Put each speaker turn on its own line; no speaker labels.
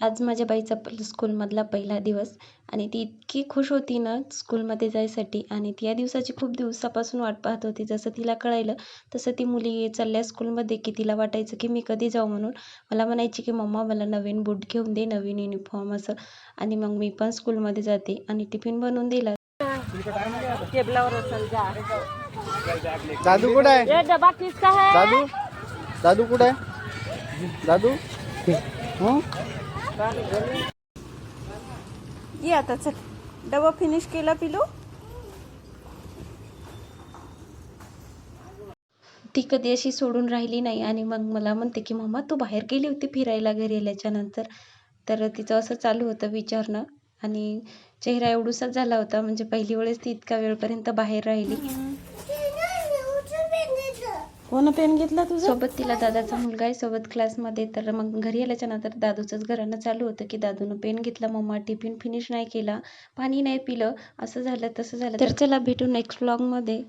आज माझ्या बाईचा प स्कूलमधला पहिला दिवस आणि ती इतकी खुश होती ना स्कूलमध्ये जायसाठी आणि ती या दिवसाची खूप दिवसापासून वाट पाहत होती. जसं तिला कळायलं तसं ती मुली चालल्या स्कूलमध्ये की तिला वाटायचं की मी कधी जाऊ म्हणून. मला म्हणायची की मम्मा मला नवीन बूट घेऊन दे नवीन युनिफॉर्म असं. आणि मग मी पण स्कूलमध्ये जाते आणि टिफिन बनवून दिला.
टेबलावर असेल जा
दादू कुठं आहे?
ये डबा किसका है?
दादू? दादू कुठं आहे? दादू? हं?
ये आता चल. डबा फिनिश केला पिलू?
ती कधी अशी सोडून राहिली नाही आणि मग मला म्हणते की मम्मा तू बाहेर गेली होती फिरायला घरी आल्याच्यानंतर तर तिचं असं चालू होतं विचारणं आणि चेहरा एवढूसाच झाला होता. म्हणजे पहिली वेळेस ती इतका वेळपर्यंत बाहेर राहिली.
कोण पेन घेतला तुझा?
सोबत तिला दादाचा मुलगा आहे सोबत क्लासमध्ये तर मग घरी आल्याच्यानंतर दादूचंच घरानं चालू होतं की दादूनं पेन घेतला मम्मा टिफिन फिनिश नाही केला पाणी नाही पिलं असं झालं तसं झालं. तर चला भेटू नेक्स्ट व्लॉगमध्ये